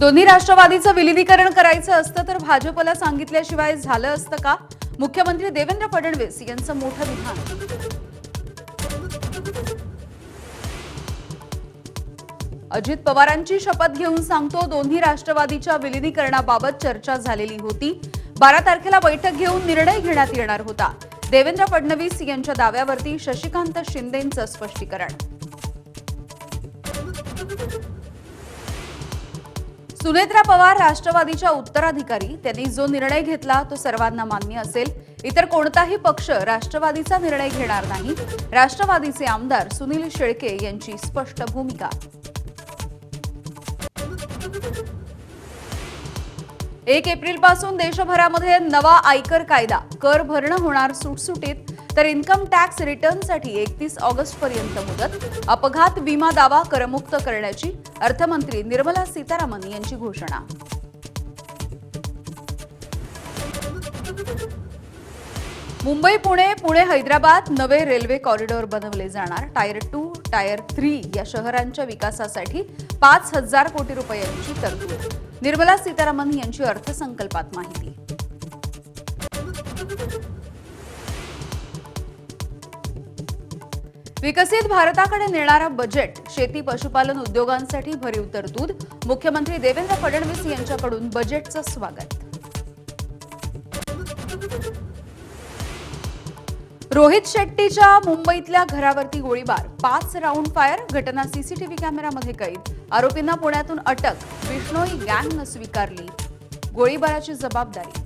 दोन्ही राष्ट्रवादीचं विलिनीकरण करायचं असतं तर भाजपला सांगितल्याशिवाय झालं असतं का? मुख्यमंत्री देवेंद्र फडणवीस यांचं मोठं विधान अजित पवारांची शपथ घेऊन सांगतो दोन्ही राष्ट्रवादीच्या विलिनीकरणाबाबत चर्चा झालेली होती. बारा तारखेला बैठक घेऊन निर्णय घेण्यात येणार होता. देवेंद्र फडणवीस यांच्या दाव्यावरती शशिकांत शिंदेंचं स्पष्टीकरण. सुनेत्रा पवार राष्ट्रवादीच्या उत्तराधिकारी. त्यांनी जो निर्णय घेतला तो सर्वांना मान्य असेल. इतर कोणताही पक्ष राष्ट्रवादीचा निर्णय घेणार नाही. राष्ट्रवादीचे आमदार सुनील शेळके यांची स्पष्ट भूमिका. एक एप्रिलपासून देशभरामध्ये नवा आयकर कायदा. कर भरणं होणार सुटसुटीत. तर इन्कम टॅक्स रिटर्नसाठी एकतीस ऑगस्ट पर्यंत मुदत अपघात विमा दावा करमुक्त करण्याची अर्थमंत्री निर्मला सीतारामन यांची घोषणा. मुंबई पुणे पुणे हैदराबाद नवे रेल्वे कॉरिडॉर बनवले जाणार. टायर टू टायर थ्री या शहरांच्या विकासासाठी पाच हजार कोटी रुपयांची तरतूद. निर्मला सीतारामन यांची अर्थसंकल्पात माहिती. विकसित भारताकडे नेणारा बजेट शेती पशुपालन उद्योगांसाठी भरीव तरतूद. मुख्यमंत्री देवेंद्र फडणवीस यांच्याकडून बजेटचं स्वागत. रोहित शेट्टीच्या मुंबईतल्या घरावरती गोळीबार. पाच राऊंड फायर घटना सीसीटीव्ही कॅमेरामध्ये कैद. आरोपींना पुण्यातून अटक. बिष्णोई गँगनं स्वीकारली. गोळीबाराची जबाबदारी.